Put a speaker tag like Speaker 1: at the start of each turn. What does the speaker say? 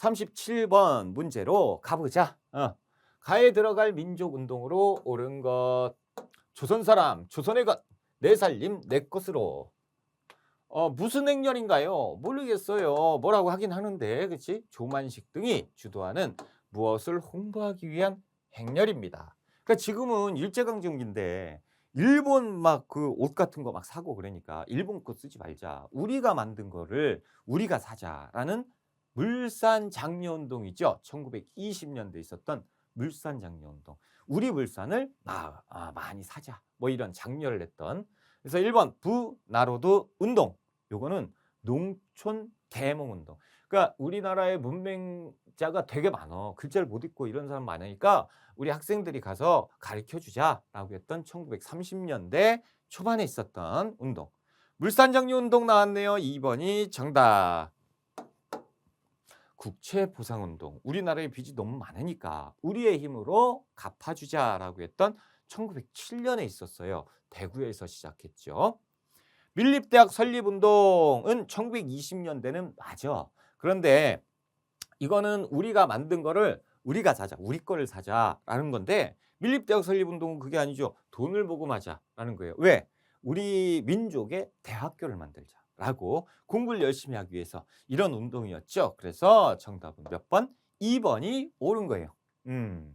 Speaker 1: 37번 문제로 가보자. 어. 가에 들어갈 민족 운동으로 옳은 것. 조선 사람, 조선의 것, 내 살림, 내 것으로. 어, 무슨 행렬인가요? 모르겠어요. 뭐라고 하긴 하는데, 그치? 조만식 등이 주도하는 무엇을 홍보하기 위한 행렬입니다. 그러니까 지금은 일제강점기인데, 일본 막 그 옷 같은 거 막 사고 그러니까 일본 거 쓰지 말자. 우리가 만든 거를 우리가 사자라는 물산 장려 운동 이죠. 1920년대 있었던 물산 장려 운동. 우리 물산을 마, 아, 많이 사자. 뭐 이런 장려를 했던. 그래서 1번 부나로드 운동. 요거는 농촌 계몽 운동. 그러니까 우리나라의 문맹자가 되게 많어. 글자를 못 읽고 이런 사람 많으니까 우리 학생들이 가서 가르쳐 주자라고 했던 1930년대 초반에 있었던 운동. 물산장려 운동 나왔네요. 2번이 정답. 국채 보상 운동. 우리나라의 빚이 너무 많으니까 우리의 힘으로 갚아주자라고 했던 1907년에 있었어요. 대구에서 시작했죠. 밀립대학 설립운동은 1920년대는 맞아. 그런데 이거는 우리가 만든 거를 우리가 사자, 우리 거를 사자라는 건데 밀립대학 설립운동은 그게 아니죠. 돈을 모금하자라는 거예요. 왜? 우리 민족의 대학교를 만들자 라고 공부를 열심히 하기 위해서 이런 운동이었죠. 그래서 정답은 몇 번? 2번이 옳은 거예요. 음.